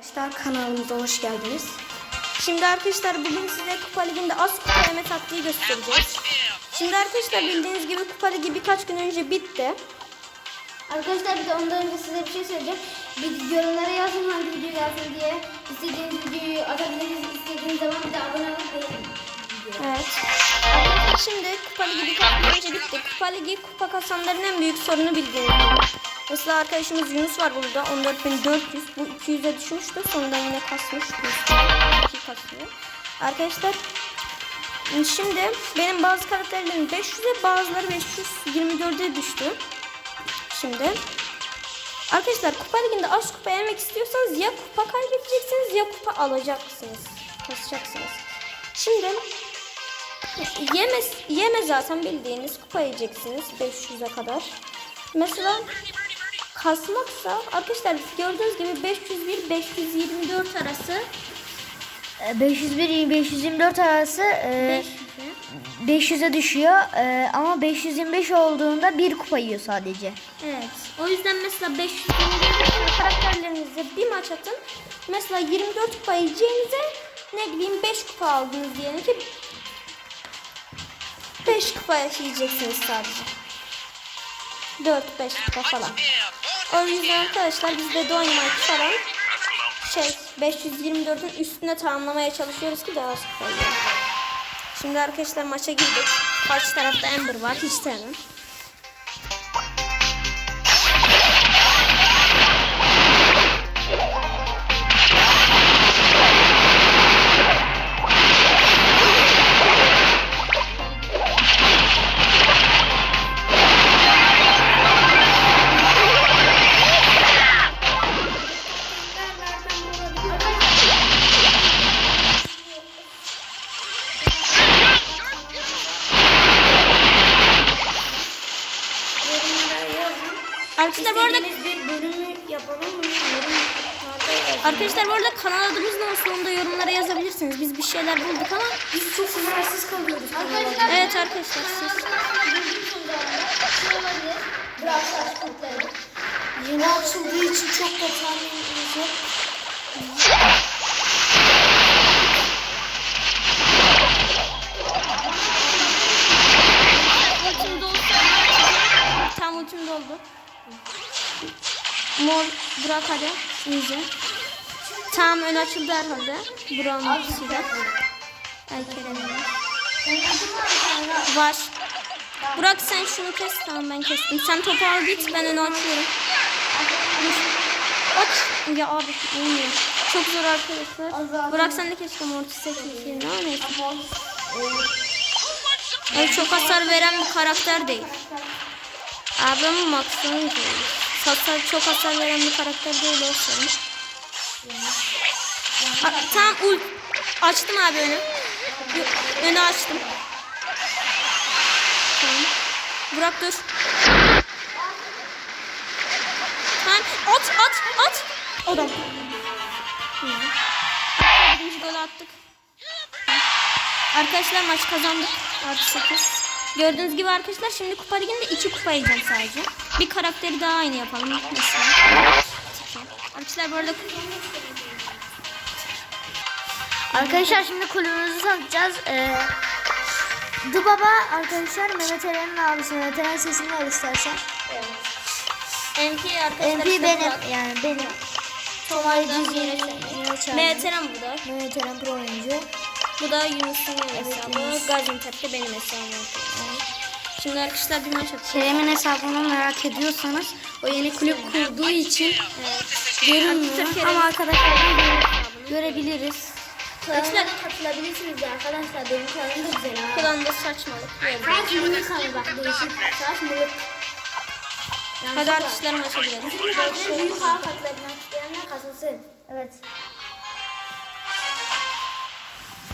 Arkadaşlar kanalımıza hoş geldiniz. Şimdi arkadaşlar bugün size Kupa Ligi'nde az kupa yeme taktiği göstereceğiz. Şimdi arkadaşlar bildiğiniz gibi Kupa Ligi birkaç gün önce bitti. Arkadaşlar bir de ondan önce size bir şey söyleyeceğim. Bir yorumlara yazın hangi video gelsin diye. İstediğiniz videoyu atabiliriz. İstediğiniz zaman bir de abone olup beğenin. Evet. Şimdi Kupa Ligi birkaç gün önce bitti. Kupa Ligi kupa kasanların en büyük sorunu bildiğiniz gibi. Mesela arkadaşımız Yunus var burada. 14.400. Bu 200'e düşmüştü. Sonunda yine kasmış. 2 kasıyor. Arkadaşlar şimdi benim bazı karakterlerim 500'e bazıları 524'e düştü. Şimdi arkadaşlar kupa liginde az kupa yemek istiyorsanız ya kupa kaybedeceksiniz ya kupa alacaksınız. Kasacaksınız. Şimdi yemez, yeme zaten bildiğiniz kupa yiyeceksiniz 500'e kadar. Mesela kasmaksa arkadaşlar gördüğünüz gibi 501 524 arası 501 524 arası e, 500'e düşüyor E, ama 525 olduğunda bir kupa yiyor sadece. Evet. O yüzden mesela 524 karakterlerinize bir maç atın. Mesela 24 kupa yiyeceğinize ne bileyim 5 kupa aldınız diyelim ki 5 kupa yiyeceksiniz sadece. 4-5 kupa falan. O yüzden arkadaşlar biz de Dynamite falan şey 524'ün üstüne tamamlamaya çalışıyoruz ki daha kupa yiyelim. Şimdi arkadaşlar maça girdik. Karşı tarafta Ember var. Hiç sevmem. Arkadaşlar bu arada bir bölümü yapalım mı? Arkadaşlar bu arada kanal adımız ne olsun onu da yorumlara yazabilirsiniz. Biz bir şeyler bulduk ama Biz çok sınırsız kalıyoruz. Arkadaşlar evet arkadaşlar siz Biraz saç kurtları. Yeni açıldığı için çok da tahminimiz yok. Mor Burak hadi iyice. Tam ön açıldı herhalde. Ultisiyle. Ay Kerem'in. Var. Burak sen şunu kes tamam ben kestim. Sen topu al git ben önü açıyorum. Aç. Ya abi olmuyor. Çok zor arkadaşlar. Burak sen de keşke mortis ekleseydin ama neyse. Ay çok hasar veren bir karakter değil. Abi ama Max'ın hasar çok hasar veren bir karakter değil olsun. Tamam ul açtım abi önü. Önü açtım. Tamam. Burak dur. Tamam at at at. O da. Birinci golü attık. Arkadaşlar maç kazandık. Artı 8. Gördüğünüz gibi arkadaşlar şimdi kupa liginde 2 kupa yiyeceğim sadece. Bir karakteri daha aynı yapalım. Mesela. Arkadaşlar bu arada Arkadaşlar şimdi kulübümüzü tanıtacağız. E, The Baba arkadaşlar Mehmet Eren'in abisi. Mehmet Eren sesini ver istersen. MP arkadaşlar. MP benim Burak. yani benim. Tomay yine Mehmet Eren bu da. Mehmet Eren pro oyuncu. Bu da Yunus'un Evet, hesabı. Yunus. Gaziantep'te benim hesabım. Şimdi arkadaşlar bir maç atacağız. Kerem'in hesabını merak ediyorsanız o yeni kulüp kurduğu için görünmüyor Arkadaşlar, ama arkadaşlar görebiliriz. Arkadaşlar katılabilirsiniz arkadaşlar. Benim kanalım da güzel ha. kulağında saçmalık. Her mini kanalı bak değişik saç mılık. Hadi arkadaşlar maça girelim. Büyük hava katlarından isteyenler katılsın. Evet.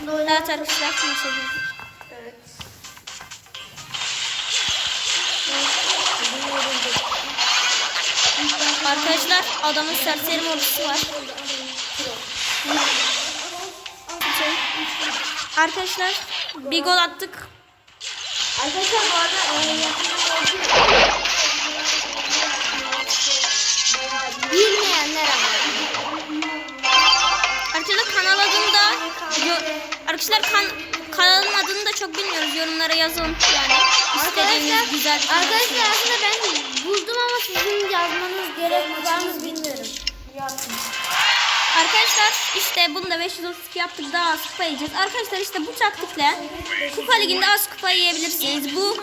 Evet arkadaşlar maça girdik. Evet. Arkadaşlar adamın serseri modusu var. Arkadaşlar bir gol attık. Arkadaşlar bu arada e, bilmeyenler ama. Arkadaşlar kanal adında arkadaşlar kan kanalın adını da çok bilmiyoruz. Yorumlara yazın yani. İstediğiniz güzel bir. Arkadaşlar aslında ben buldum ama sizin yazmanız gerek var mı bilmiyorum. Arkadaşlar işte bunu da 532 yaptık daha az kupa yiyeceğiz. Arkadaşlar işte bu taktikle kupa liginde az kupa yiyebilirsiniz. Bu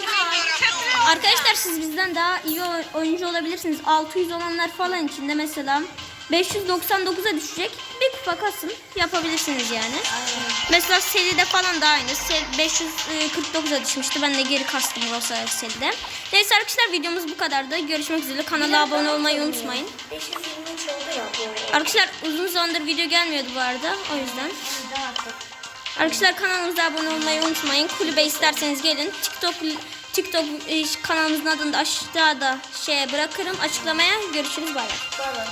arkadaşlar siz bizden daha iyi oy- oyuncu olabilirsiniz. 600 olanlar falan içinde mesela 599'a düşecek. Bir kupa kasın yapabilirsiniz yani. Mesela seride falan da aynı. Se- 549'a düşmüştü. Ben de geri kastım o seride. Neyse arkadaşlar videomuz bu kadardı. Görüşmek üzere. Kanala abone olmayı unutmayın. 523 oldu ya. Arkadaşlar uzun zamandır video gelmiyordu bu arada. O yüzden. Arkadaşlar kanalımıza abone olmayı unutmayın. Kulübe isterseniz gelin. TikTok TikTok e, kanalımızın adını da aşağıda şeye bırakırım açıklamaya. Görüşürüz bay bay. Bay bay.